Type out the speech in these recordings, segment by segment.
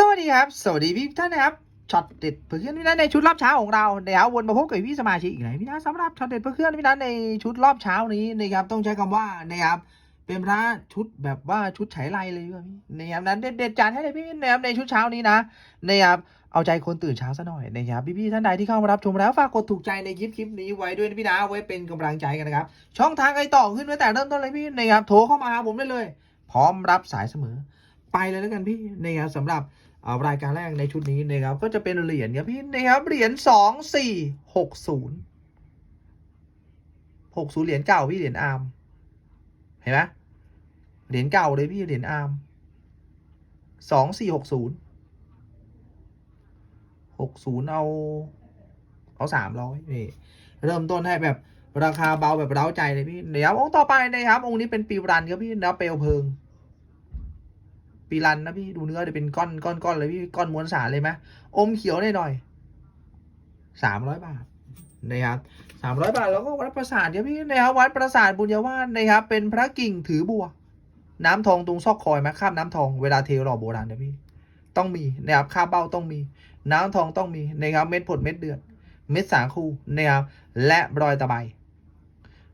สวัสดีครับ สวัสดีพี่ท่านนะครับช็อตเด็ดเพื่อนพี่นัทในชุดรอบเช้าของเราเดี๋ยววนมาพบกับพี่สมาชิกอีกหลายพี่นัทสำหรับช็อตเด็ดเพื่อนพี่นัทในชุดรอบเช้านี้นะครับต้องใช้คำว่านะครับเป็นพระชุดแบบว่าชุดไฉไลเลยพี่นะครับนั้นเด็ดๆจานให้เลยพี่นะครับในชุดเช้านี้นะนะครับเอาใจคนตื่นเช้าซะหน่อยนะครับพี่ๆท่านใดที่เข้ามารับชมแล้วฝากกดถูกใจในคลิปคลิปนี้ไว้ด้วยนะพี่นะไว้เป็นกำลังใจกันนะครับช่องทางไอต่อขึ้นไว้แต่เริ่มต้นเลยพี่นะครับโทรเข้ามาหาผมได้เลย พร้อมรับสายเสมอ ไปเลยแล้วกันพี่นะครับสำหรับรายการแรกในชุดนี้นะครับ ก็จะเป็นเหรียญครับพี่นะครับเหรียญสองสี่หกศูนย์หกศูนย์เหรียญเก่าพี่เหรียญอาร์มเห็นไหมเหรียญเก่าเลยพี่เหรียญอาร์มสองสี่หกศูนย์หกศูนย์เอา เอาสามร้อยนี่ เริ่มต้นให้แบบราคาเบาแบบเร้าใจเลยพี่เดี๋ยวองค์ต่อไปนะครับ องค์นี้เป็นปีรันครับพี่แล้วเปลวเพลิง ปีรันนะพี่ดูเนื้อจะเป็นก้อนก้อนก้อนเลยพี่ก้อนมวลสารเลยไหมอมเขียวหน่อยหน่อยสามร้อยบาทนะครับสามร้อยบาทแล้วก็วัดประสาทครับพี่นะครับวัดประสาทบุญญาวาสนะครับ เป็นพระกิ่งถือบัว น้ำทองตรงซอกคอยไหมข้ามน้ำทองเวลาเทหล่อโบราณนะพี่ต้องมีนะครับข้าเบ้าต้องมี น้ำทองต้องมีนะครับเม็ดผดเม็ดเดือด เม็ดสาคูนะครับและรอยตะไบ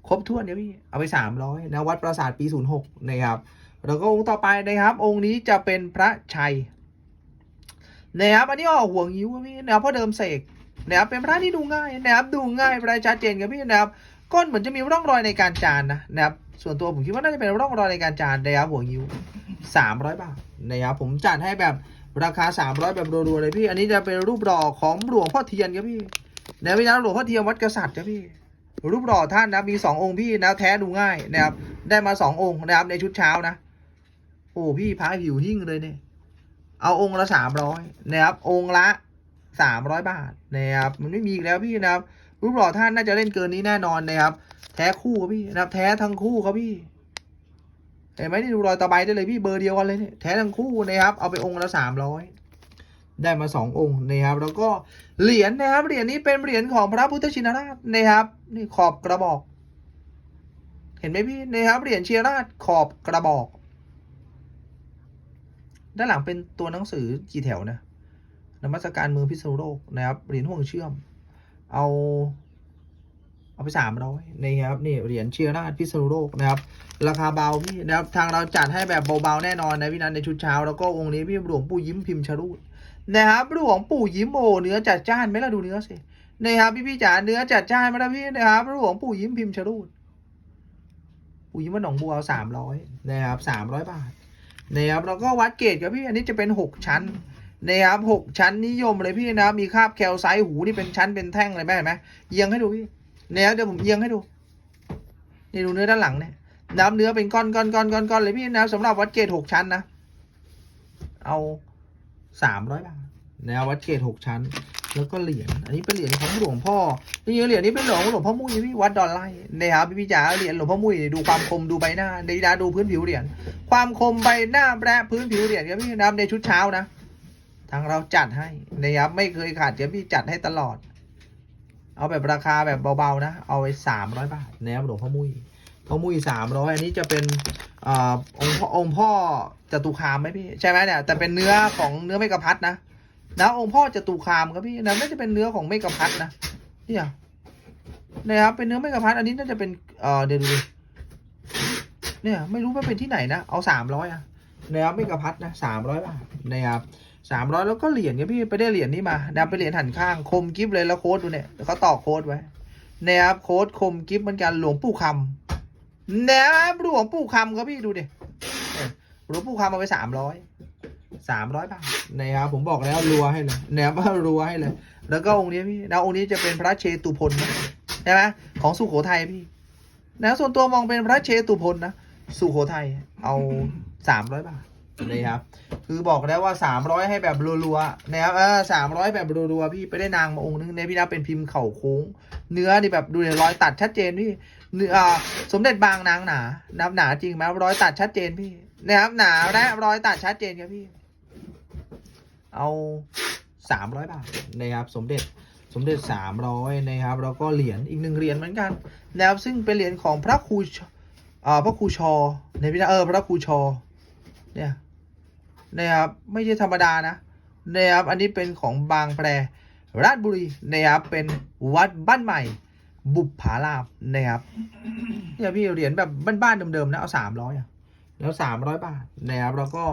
ครบถ้วนเนี่ยวพี่เอาไปสามร้อยนะวัดประสาทปีศูนย์หกนะครับ แล้วก็องค์ต่อไปนะครับ องค์นี้จะเป็นพระชัยนะครับอันนี้ออกห่วงยิ้วพี่นะครับพราะเดิมเสกนะครับเป็นพระที่ดูง่ายนะครับดูง่ายประชัดเจนครับพี่นะครับก้นเหมือนจะมีร่องรอยในการจานนะนะครับส่วนตัวผมคิดว่าน่าจะเป็นร่องรอยในการจานนะครับห่วงยิ้วสามร้อยบาทนะครับผมจัดให้แบบราคาสามร้อยแบบรัวๆเลยพี่อันนี้จะเป็นรูปหล่อของหลวงพ่อเทียนครับพี่นะพี่นะหลวงพ่อเทียนวัดกษัตริย์ครับพี่รูปหล่อท่านนะมีสององค์พี่นะแท้ดูง่ายนะครับได้มาสององค์นะครับในชุดเช้านะ โอ้พี่พระผิวหิ้งเลยเนี่ย เอาองค์ละสามร้อยนะครับ องค์ละสามร้อยบาทนะครับ มันไม่มีอีกแล้วพี่นะครับ รูปหล่อท่านน่าจะเล่นเกินนี้แน่นอนนะครับ แท้คู่ครับพี่นะครับ แท้ทั้งคู่ครับพี่เห็นไหมนี่ดูรอยตะไบได้เลยพี่เบอร์เดียวกันเลยเนี่ยแท้ทั้งคู่นะครับ เอาไปองค์ละสามร้อยได้มาสององค์นะครับ แล้วก็เหรียญนะครับเหรียญนี้เป็นเหรียญของพระพุทธชินราชนะครับ นี่ขอบกระบอก เห็นไหมพี่นะครับเหรียญเชียราชขอบกระบอก ด้านหลังเป็นตัวหนังสือกี่แถวนะนมัสการเมืองพิษณุโลกนะครับเหรียญห่วงเชื่อม เอาเอาไปสามร้อยนะครับนี่เหรียญเชียร์ราชพิษณุโลกนะครับ ราคาเบาพี่นะครับทางเราจัดให้แบบเบาๆแน่นอนนะพี่นันในชุดเช้าแล้วก็องค์นี้พี่หลวงปู่ยิ้มพิมพ์ชรูดนะครับหลวงปู่ยิ้มโอเนื้อจัดจ้านไหมล่ะดูเนื้อสินะครับพี่พี่ๆจ๋าเนื้อจัดจ้านไหมล่ะพี่นะครับหลวงปู่ยิ้มพิมพ์ชรูดปู่ยิ้มวัดหนองบัวเอาสามร้อยนะครับสามร้อยบาท นะครับแล้วก็วัดเกรดครับพี่อันนี้จะเป็นหกชั้นนะครับหกชั้นนิยมเลยพี่นะครับมีคาบแคลไซต์หูนี่เป็นชั้นเป็นแท่งเลยแม่เห็นไหมเอียงให้ดูพี่เนี่ยเดี๋ยวผมเอียงให้ดูนี่ดูเนื้อด้านหลังเนี่ยน้ำเนื้อเป็นก้อนก้อนก้อนก้อนก้อนเลยพี่นะสำหรับวัดเกรดหกชั้นนะ เอาสามร้อยบาทนะวัดเกรดหกชั้น แล้วก็เหรียญ อันนี้เป็นเหรียญของหลวงพ่อนี่เหรียญนี้เป็นหลวงหลวงพ่อมุ้ยพี่วัดดอนไล่นะครับพี่พี่จ๋าเหรียญหลวงพ่อมุ้ยดูความคมดูใบหน้าในดาดูพื้นผิวเหรียญ ความคมใบหน้าและพื้นผิวเหรียญครับพี่นะในชุดเช้านะ ทางเราจัดให้นะครับไม่เคยขาดเดี๋ยวพี่จัดให้ตลอด เอาแบบราคาแบบเบาๆนะ เอาไปสามร้อยบาทนะครับหลวงพ่อมุ้ยพ่อมุ้ยสามร้อยอันนี้จะเป็นอ่าองค์พ่องค์พ่อจตุคามไหมพี่ใช่ไหมเนี่ยแต่เป็นเนื้อของเนื้อเมกระพัดนะ นะองค์พ่อจตุคามครับพี่นะน่าจะเป็นเนื้อของเมกะพัดนะเนี่ยนะครับเป็นเนื้อเมกะพัดอันนี้น่าจะเป็นเออเดี๋ยวดูดิเนี่ยไม่รู้ว่าเป็นที่ไหนนะเอาสามร้อยอะนะครับไม่กระพัดนะสามร้อยบาทนะครับสามร้อยแล้วก็เหรียญเนี่ยพี่ไปได้เหรียญนี้มานะเป็นเหรียญหันข้างคมกิฟเลยแล้วโค้ดดูเนี่ยเขาต่อโค้ดไว้นะครับโค้ดคมกิฟเหมือนกันหลวงปู่คำนะครับหลวงปู่คำครับพี่ดูดิหลวงปู่คำเอาไปสามร้อย สามร้อยบาทนะครับผมบอกแล้วรัวให้เลยนะครับว่ารัวให้เลย แล้วก็องค์นี้พี่นะองค์นี้จะเป็นพระเชตุพนนะใช่ไหมของสุโขทัยพี่นะส่วนตัวมองเป็นพระเชตุพนนะสุโขทัยเอาสามร้อยบาทนะครับคือบอกแล้วว่าสามร้อยให้แบบรัวๆนะครับเออสามร้อยแบบรัวๆพี่ไปได้นางมาองค์นึงเนี่ยพี่นะเป็นพิมพ์เข่าโค้ง เนื้อนี่แบบดูเนี่ยรอยตัดชัดเจนพี่เนื้อสมเด็จบางนางหนานับหนาจริงไหมรอยตัดชัดเจนพี่นะครับหนาและรอยตัดชัดเจนครับพี่ เอาสามร้อยบาทนะครับสมเด็จสมเด็จสามร้อยนะครับแล้วก็เหรียญอีกหนึ่งเหรียญเหมือนกันนะครับซึ่งเป็นเหรียญของพระครูอ่าพระครูชอในพิธีเออพระครูชอเนี่ยนะครับไม่ใช่ธรรมดานะนะครับอันนี้เป็นของบางแพรราชบุรีนะครับเป็นวัดบ้านใหม่บุปผาลาบนะครับเนี่ยพี่เหรียญแบบบ้านๆเดิมๆนะเอาสามร้อยอะ แล้วสามร้อยบาทนะครับแล้วก็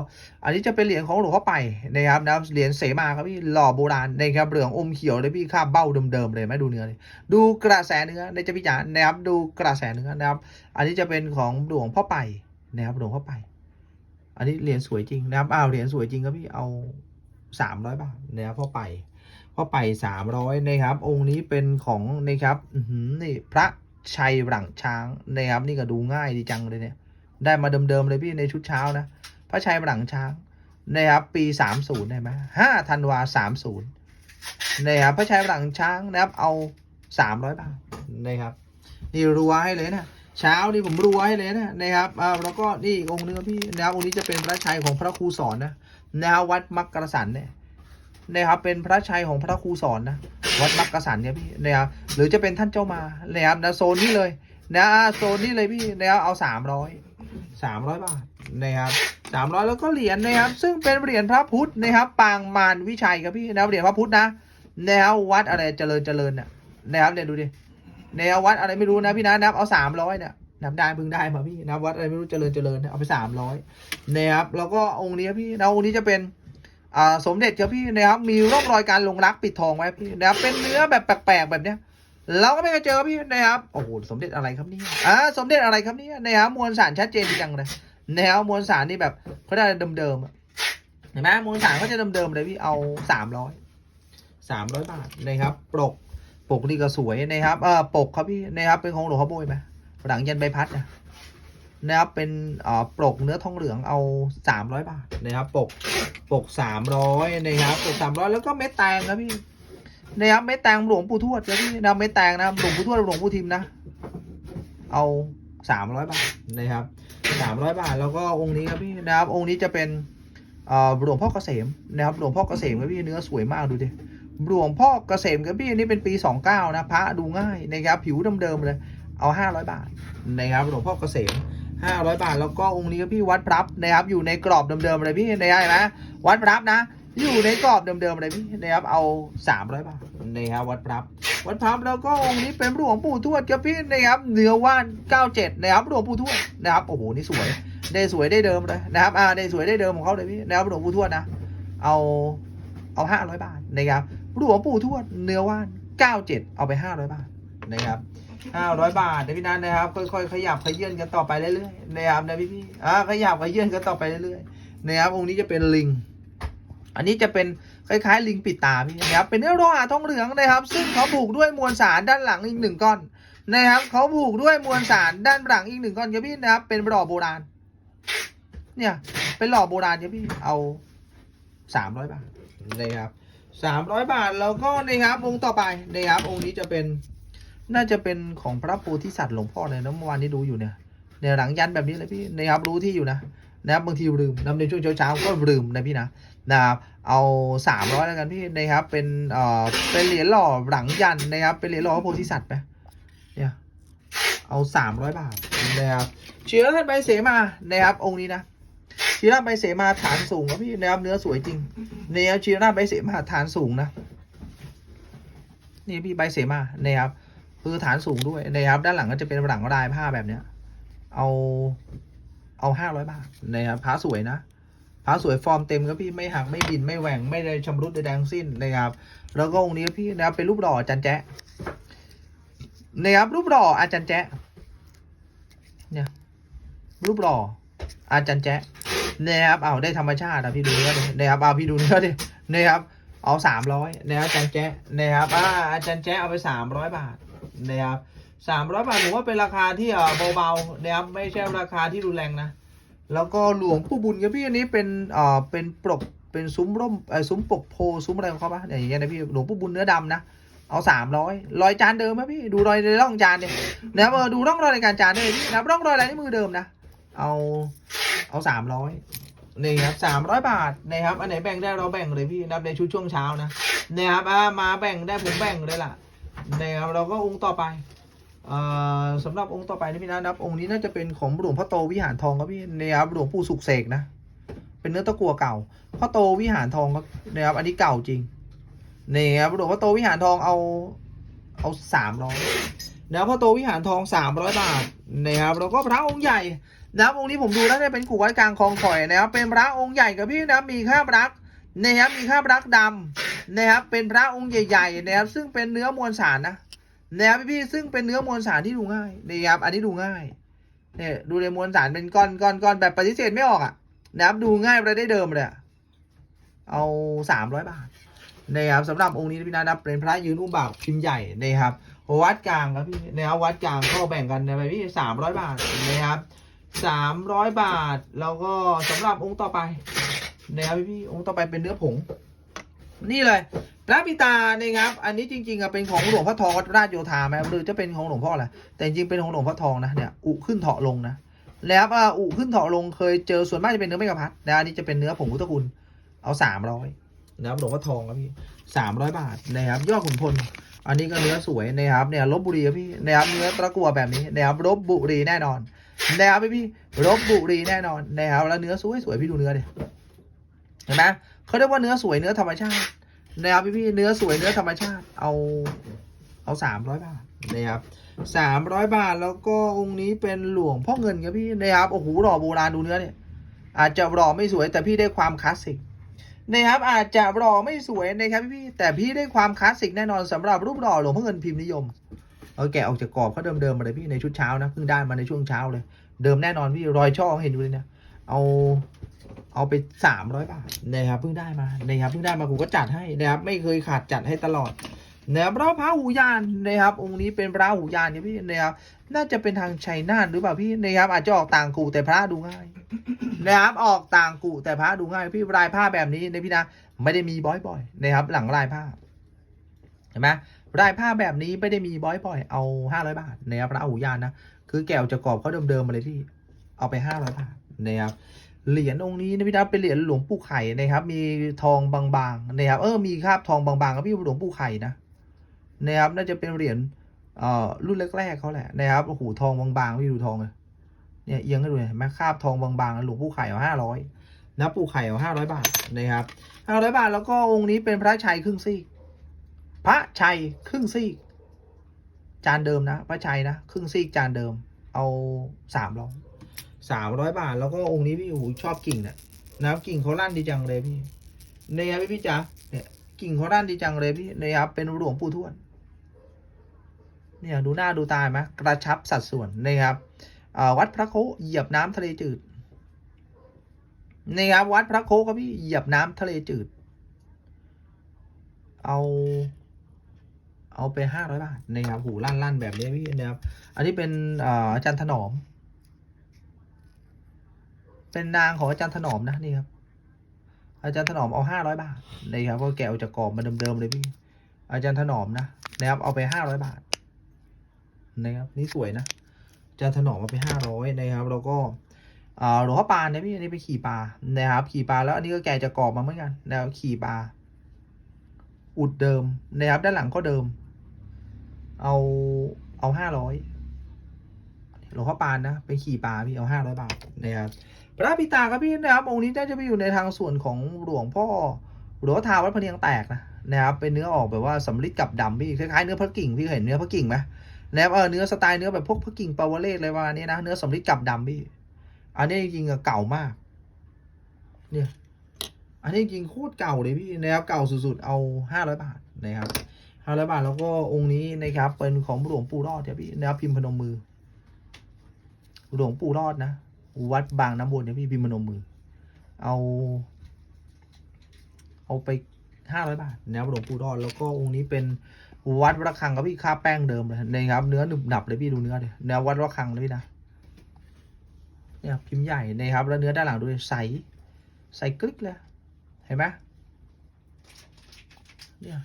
อันนี้จะเป็นเหรียญของหลวงพ่อไปนะครับนะเหรียญเสมาครับพี่หล่อโบราณนะครับเหลืองอมเขียวเลยพี่คาเบ้าเดิมๆเลยไหมดูเนื้อเลยดูกระแสเนื้อในจะพิจารณานะครับดูกระแสเนื้อนะครับ อันนี้จะเป็นของหลวงพ่อไปนะครับหลวงพ่อไป อันนี้เหรียญสวยจริงนะครับอ้าวเหรียญสวยจริงครับพี่เอาสามร้อยบาทนะครับพ่อไปพ่อไปสามร้อยนะครับ องค์นี้เป็นของนะครับนี่พระชัยหลังช้างนะครับนี่ก็ดูง่ายดีจังเลยเนี่ย ได้มาเดิมๆเลยพี่ในชุดเช้านะพระชัยหลังช้างนะครับปีสามศูนย์ได้ไหมห้าธันวาสามศูนย์นะครับพระชัยหลังช้างนะครับเอาสามร้อยบาทนะครับนี่รัวให้เลยนะเช้านี่ผมรัวให้เลยนะนะครับอ่าแล้วก็นี่องค์นึงพี่นะครับองค์นี้จะเป็นพระชัยของพระครูสอนนะนะครับวัดมักกะสันเนี่ยนะครับเป็นพระชัยของพระครูสอนนะวัดมักกะสันเนี่ยพี่นะครับหรือจะเป็นท่านเจ้ามานะครับนะโซนนี้เลยนะโซนนี้เลยพี่นะครับเอาสามร้อย สามร้อยบาทนะครับสามร้อยแล้วก็เหรียญนะครับ ซึ่งเป็นเหรียญพระพุทธนะครับ ปางมารวิชัยครับพี่นะเหรียญพระพุทธนะนะครับวัดอะไรเจริญเจริญเนี่ยนะครับเนี่ยดูดิแนววัดอะไรไม่รู้นะพี่นะนับเอาสามร้อยเนี่ยนับได้เพิ่งได้มาพี่นับวัดอะไรไม่รู้เจริญเจริญเนี่ยเอาไปสามร้อยนะครับแล้วก็องค์นี้พี่นะองค์นี้จะเป็นอ่าสมเด็จครับพี่นะครับมีร่องรอยการลงรักปิดทองไว้พี่นะครับเป็นเนื้อแบบแปลกๆแบบเนี้ย เราก็ไม่เคยเจอพี่นะครับโอ้โหสมเด็จอะไรครับเนี่ยอ่าสมเด็จอะไรครับเนี่ยนะครับมวลสารชัดเจนจังเลยนะครับมวลสารนี่แบบเขาได้เดิมๆเห็นไหมมวลสารเขาจะเดิมๆเลยพี่เอาสามร้อยสามร้อยบาทนะครับปกปกนี่ก็สวยนะครับเออปกครับพี่นะครับเป็นของหลวงพ่อโบยไหมหลังยันใบพัดนะนะครับเป็นเอ่อปกเนื้อทองเหลืองเอาสามร้อยบาทนะครับปกปกสามร้อยนะครับปกสามร้อยแล้วก็เม็ดแตงครับพี่ นะครับเม็ดแตงหลวงปู่ทวดครับพี่นะเม็ดแตงนะหลวงปู่ทวดหลวงปู่ทิมนะ เอาสามร้อยบาทนะครับสามร้อยบาทแล้วก็องค์นี้ครับพี่นะครับ องค์นี้จะเป็นหลวงพ่อเกษมนะครับหลวงพ่อเกษมครับพี่เนื้อสวยมากดูดิหลวงพ่อเกษมกับพี่อันนี้เป็นปี 29 นะพระดูง่ายนะครับผิวเดิมๆเลยเอา 500 บาทนะครับหลวงพ่อเกษม 500 บาท แล้วก็องค์นี้ก็พี่วัดพรับนะครับอยู่ในกรอบเดิมๆเลยพี่นะครับเห็นไหมวัดพรับนะ อยู่ในกรอบเดิมๆเลยพี่นะครับเอา300บาทนะครับวัดพรับวัดพรับแล้วก็องค์นี้เป็นหลวงปู่ทวดครับพี่นะครับเนื้อว่าน97นะครับหลวงปู่ทวดนะครับโอ้โหนี่สวย ได้สวยได้เดิมเลยนะครับอ่าได้สวยได้เดิมของเขาเลยพี่นะครับหลวงปู่ทวดนะเอาเอาห้าร้อยบาทนะครับหลวงปู่ทวดเนื้อว่านเก้าเจ็ดเอาไปห้าร้อยบาทนะครับห้าร้อยบาทนะพี่นัทนะครับ ค่อยๆขยับขยื่นกันต่อไปเรื่อยๆนะครับนะพี่พี่อ่าขยับขยื่นกันต่อไปเรื่อยๆนะครับองค์นี้จะเป็นลิง อันนี้จะเป็นคล้ายๆลิงปิดตาพี่นะครับ เป็นเนื้อโลหะทองเหลืองนะครับ ซึ่งเขาผูกด้วยมวลสารด้านหลังอีกหนึ่งก้อนนะครับเขาผูกด้วยมวลสารด้านหลังอีกหนึ่งก้อนครับพี่นะครับ เป็นหล่อโบราณ เนี่ยเป็นหล่อโบราณครับพี่เอาสามร้อยบาทนะครับสามร้อยบาทแล้วก็นะครับองค์ต่อไปนะครับองค์นี้จะเป็นน่าจะเป็นของพระโพธิสัตว์หลวงพ่อเลยนะเมื่อวานนี้ดูอยู่เนี่ยเนี่ยหลังยันแบบนี้เลยพี่นะครับรู้ที่อยู่นะ นะครับบางทีลืมนะในช่วงเช้าๆก็ลืมนะพี่นะนะครับเอาสามร้อยแล้วกันพี่นะครับเป็นเอ่อเป็นเหรียญหล่อหลังยันนะครับเป็นเหรียญหล่อพระโพธิสัตว์ไหมเนี่ยเอาสามร้อยบาทนะครับเชื้อท่านใบเสมานะครับองค์นี้นะชีราใบเสมาฐานสูงครับพี่นะครับเนื้อสวยจริงเนี่ยชีราใบเสมาฐานสูงนะนี่พี่ใบเสมานะครับคือฐานสูงด้วยนะครับด้านหลังก็จะเป็นหลังลายผ้าแบบเนี้ยเอา เอาห้าร้อยบาทนะครับผ้าสวยนะผ้าสวยฟอร์มเต็มครับพี่ไม่หักไม่บินไม่แหว่งไม่ได้ชำรุดใดๆทั้งสิ้นนะครับ แล้วก็องค์นี้พี่นะครับเป็นรูปหล่ออาจารย์แจ๊ะนะครับรูปหล่ออาจารย์แจ๊ะเนี่ยรูปหล่ออาจารย์แจ๊ะนะครับเอาได้ธรรมชาติอะพี่ดูเนื้อดินะครับเอาพี่ดูเนื้อดินะครับเอาสามร้อยนะครับอาจารย์แจ๊ะนะครับอ่าอาจารย์แจ๊ะเอาไปสามร้อยบาทนะครับ สามร้อยบาทผมว่าเป็นราคาที่เบาๆนะครับไม่ใช่ราคาที่รุนแรงนะ แล้วก็หลวงปู่บุญครับพี่อันนี้เป็นเอ่อเป็นปลกเป็นซุ้มร่มเอ่อซุ้มปกโพซุ้มอะไรของเขาปะอย่างเงี้ยนะพี่หลวงปู่บุญเนื้อดำนะเอาสามร้อยรอยจานเดิมไหมพี่ดูรอยในร่องจานเนี่ยนะครับเออดูร่องรอยในการจานได้เลยพี่นะครับร่องรอยลายนิ้วมือเดิมนะเอาเอาสามร้อยนี่ครับสามร้อยบาทนะครับอันไหนแบ่งได้เราแบ่งเลยพี่นับในชุดช่วงเช้านะนะครับอ่ามาแบ่งได้ผมแบ่งเลยล่ะนะครับเราก็องค์ต่อไป สำหรับองค์ต่อไปนี่พี่นะนับ องค์นี้น่าจะเป็นของหลวงพ่อโตวิหารทองครับพี่นะครับหลวงปู่สุกเสกนะ เป็นเนื้อตะกั่วเก่าพ่อโตวิหารทองครับนะครับ อันนี้เก่าจริงนี่ครับหลวงพ่อโตวิหารทองเอาเอาสามร้อยนะครับพ่อโตวิหารทองสามร้อยบาทนะครับแล้วก็พระองค์ใหญ่นะครับองค์นี้ผมดูแล้วเนี่ยเป็นกู่วัดกลางคลองข่อยนะครับเป็นพระองค์ใหญ่กับพี่นะครับมีข้าบรักนะครับมีข้าบรักดำนะครับเป็นพระองค์ใหญ่ๆนะครับซึ่งเป็นเนื้อมวลสารนะ นะครับพี่ๆซึ่งเป็นเนื้อมวลสารที่ดูง่ายนะครับอันนี้ดูง่ายเนี่ยดูในมวลสารเป็นก้อนก้อนก้อนแบบปฏิเสธไม่ออกอะนะครับดูง่ายไปได้เดิมเลยอะเอาสามร้อยบาทนะครับสำหรับองค์นี้พี่นะครับเป็นพระยืนอุ้มบาทพิมพ์ใหญ่นะครับวัดกลางครับพี่นะครับวัดกลางก็แบ่งกันนะพี่สามร้อยบาทนะครับสามร้อยบาทแล้วก็สำหรับองค์ต่อไปนะครับพี่พี่องค์ต่อไปเป็นเนื้อผง นี่เลย พระปิตานะครับ อันนี้จริงๆอะเป็นของหลวงพ่อทองวัดราชโยธาไหมหรือจะเป็นของหลวงพ่ออะไรแต่จริงเป็นของหลวงพ่อทองนะเนี่ยอุขึ้นเถาะลงนะแล้วอะอุขึ้นเถาะลงเคยเจอส่วนมากจะเป็นเนื้อไม่กระพัดนะอันนี้จะเป็นเนื้อผงพุทธคุณเอาสามร้อยนะครับหลวงพ่อทองครับพี่สามร้อยบาทนะครับ ยอดขุนพลอันนี้ก็เนื้อสวยนะครับเนี่ยลบบุรีครับพี่นะครับเนื้อตะกัวแบบนี้นะครับลบบุรีแน่นอนนะครับพี่พี่ลบบุรีแน่นอนนะครับแล้วเนื้อสวยสวยพี่ดูเนื้อเดิเห็นไหมเขาเรียกว่าเนื้อสวยเนื้อธรรมชาติ นะครับพี่พี่ๆเนื้อสวยเนื้อธรรมชาติเอาเอาสามร้อยบาทนะครับสามร้อยบาทแล้วก็องค์นี้เป็นหลวงพ่อเงินครับพี่นะครับโอ้โหหล่อโบราณดูเนื้อเนี่ย อาจจะหล่อไม่สวยแต่พี่ได้ความคลาสสิกนะครับอาจจะหล่อไม่สวยนะครับพี่ๆแต่พี่ได้ความคลาสสิกแน่นอนสำหรับรูปหล่อหลวงพ่อเงินพิมพ์นิยมเอาแกะออกจากกรอบเขาเดิมๆมาเลยพี่ในชุดเช้านะเพิ่งได้มาในช่วงเช้าเลย เดิมแน่นอนพี่รอยช่อเห็นอยู่เลยเนี่ยเอา เอาไปสามร้อยบาทนะครับเพิ่งได้มานะครับเพิ่งได้มาผมก็จัดให้นะครับไม่เคยขาดจัดให้ตลอดนะครับพระพระหูยานนะครับ องค์นี้เป็นพระหูยานเนี่ยพี่นะครับน่าจะเป็นทางชัยนาทหรือเปล่าพี่นะครับ อาจจะออกต่างกูแต่พระดูง่ายนะครับออกต่างกูแต่พระดูง่าย พี่ลายผ้าแบบนี้นะพี่นะไม่ได้มีบ่อยๆนะครับ หลังลายผ้าเห็นไหมลายผ้าแบบนี้ไม่ได้มีบ่อยๆเอาห้าร้อยบาทนะครับพระหูยานนะคือแก้วจะกรอบเขาเดิมๆมาเลยพี่เอาไปห้าร้อยบาทนะครับ เหรียญองค์นี้นะพี่นะเป็นเหรียญหลวงปู่ไข่นะครับ มีทองบางๆนะครับเออมีคราบทองบางๆครับพี่หลวงปู่ไข่นะนะครับน่าจะเป็นเหรียญเอ่อรุ่นแรกๆเขาแหละนะครับโอ้โหทองบางๆพี่ดูทองเลยเนี่ยเอียงให้ดูเห็นไหมคราบทองบางๆหลวงปู่ไข่เอาห้าร้อยนะปู่ไข่เอาห้าร้อยบาทนะครับห้าร้อยบาทแล้วก็องค์นี้เป็นพระชัยครึ่งซีกพระชัยครึ่งซีกจานเดิมนะ พระชัยนะครึ่งซีกจานเดิม เอาสามร้อย สามร้อยบาท แล้วก็องค์นี้พี่โอ้โหชอบกิ่งเนี่ยนะครับกิ่งเขาลั่นดีจังเลยพี่เนี่ยพี่พี่จ๋าเนี่ยกิ่งเขาลั่นดีจังเลยพี่นะครับเป็นหลวงปู่ทวดเนี่ยดูหน้าดูตาไหมกระชับสัดส่วนนะครับวัดพระโคเหยียบน้ำทะเลจืดนะครับวัดพระโคครับพี่เหยียบน้ำทะเลจืด เอา เอาไปห้าร้อยบาทนะครับหูลั่นลั่นแบบนี้พี่นะครับ อันนี้เป็นอาจารย์ถนอม เป็นนางของอาจารย์ถนอมนะนี่ครับ อาจารย์ถนอมเอาห้าร้อยบาทนะครับก็แกะออกจากกรอบมาเดิมๆเลยพี่ อาจารย์ถนอมนะนะครับเอาไปห้าร้อยบาทนะครับนี่สวยนะอาจารย์ถนอมเอาไปห้าร้อยนะครับ แล้วก็อ่าหลวงพ่อปานเนี่ยพี่อันนี้ไปขี่ปลานะครับ ขี่ปลาแล้วอันนี้ก็แกะจากกรอบมาเหมือนกันแล้วขี่ปลาอุดเดิมนะครับด้านหลังก็เดิม เอาเอาห้าร้อยหลวงพ่อปานนะไปขี่ปลาพี่เอาห้าร้อยบาทนะครับ พระปิตาครับพี่นะครับองค์นี้น่าจะไปอยู่ในทางส่วนของหลวงพ่อหลวงพ่อทาวัดพะเนียงแตกนะนะครับเป็นเนื้อออกแบบว่าสำลิดกับดำพี่คล้ายๆเนื้อพระกิ่งพี่เคยเห็นเนื้อพระกิ่งไหมนะครับเออเนื้อสไตล์เนื้อแบบพวกพระกิ่งปาวเลศอะไรประมาณนี้นะเนื้อสำลิดกับดำพี่ อันนี้จริงๆเก่ามาก เนี่ย อันนี้จริงๆโคตรเก่าเลยพี่นะครับเก่าสุดๆเอาห้าร้อยบาทนะครับห้าร้อยบาทแล้วก็องค์นี้นะครับเป็นของหลวงปู่รอดเนี่ยพี่นะครับพิมพ์พนมมือหลวงปู่รอดนะ วัดบางน้ำวนเนี่ยพี่พิมพ์มโนมือ เอา เอาไปห้าร้อยบาทนะครับหลวงปู่รอดแล้วก็องค์นี้เป็นวัดระฆังครับพี่ค่าแป้งเดิมเลยนะครับเนื้อหนึบหนับเลยพี่ดูเนื้อเลยเนื้อวัดระฆังนะพี่นะเนี่ยพิมพ์ใหญ่นะครับ แล้วเนื้อด้านหลังดูใสใสกริกเลยเห็นไหมเนี่ย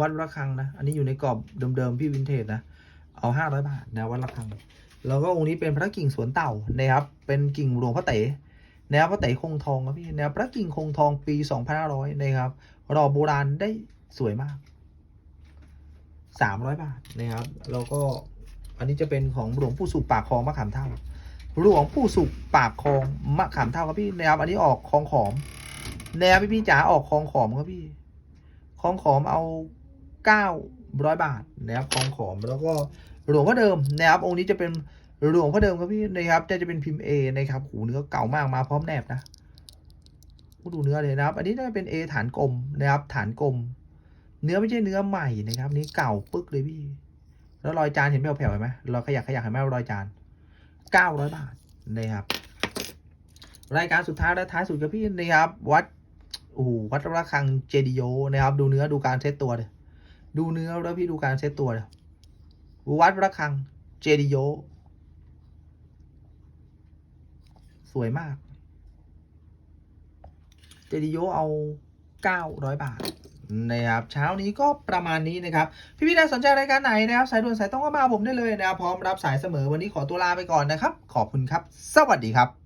วัดระฆังนะ อันนี้อยู่ในกรอบเดิมๆพี่วินเทจนะ เอาห้าร้อยบาทนะวัดระฆัง แล้วก็องค์นี้เป็นพระกิ่งสวนเต่านะครับ เป็นกิ่งหลวงพระเต๋นะครับพระเต๋คงทองครับพี่นะครับพระกิ่งคงทองปี 2500 นะครับ รอโบราณได้สวยมาก 300 บาทนะครับ แล้วก็อันนี้จะเป็นของหลวงปู่สุปากคลองมะขามเท่า หลวงปู่สุขปากคลองมะขามเท่าครับพี่นะครับ อันนี้ออกคลองขอมแนวพี่พี่จ๋าออกคลองขอมครับพี่คลองขอมเอาเก้าร้อยบาทนะครับคลองขอมแล้วก็ หลวงพ่อเดิมนะครับองค์นี้จะเป็นหลวงพ่อเดิมครับพี่นะครับจะจะเป็นพิมพ์เอนะครับหูเนื้อเก่ามากมาพร้อมแนบนะดูเนื้อเลยนะครับ อันนี้น่าจะเป็นเอฐานกลมนะครับ ฐานกลม เนื้อไม่ใช่เนื้อใหม่นะครับ นี่เก่าปึ๊กเลยพี่ แล้วรอยจานเห็นแผ่วๆเห็นไหมรอยขยักขยักเห็นไหมรอยจานเก้าร้อยบาทนะครับ รายการสุดท้ายและท้ายสุดกับพี่นะครับ วัดโอ้โหวัดระฆังเจดีโยนะครับ ดูเนื้อดูการเซตตัวเลยดูเนื้อแล้วพี่ดูการเซตตัวเลย วัดระฆัง เจดีโย สวยมาก เจดีโยเอา 900 บาทนะครับเช้านี้ก็ประมาณนี้นะครับพี่พี่ๆได้สนใจรายการไหนนะครับสายด่วนสายต้องก็มาผมได้เลยนะครับพร้อมรับสายเสมอวันนี้ขอตัวลาไปก่อนนะครับ ขอบคุณครับ สวัสดีครับ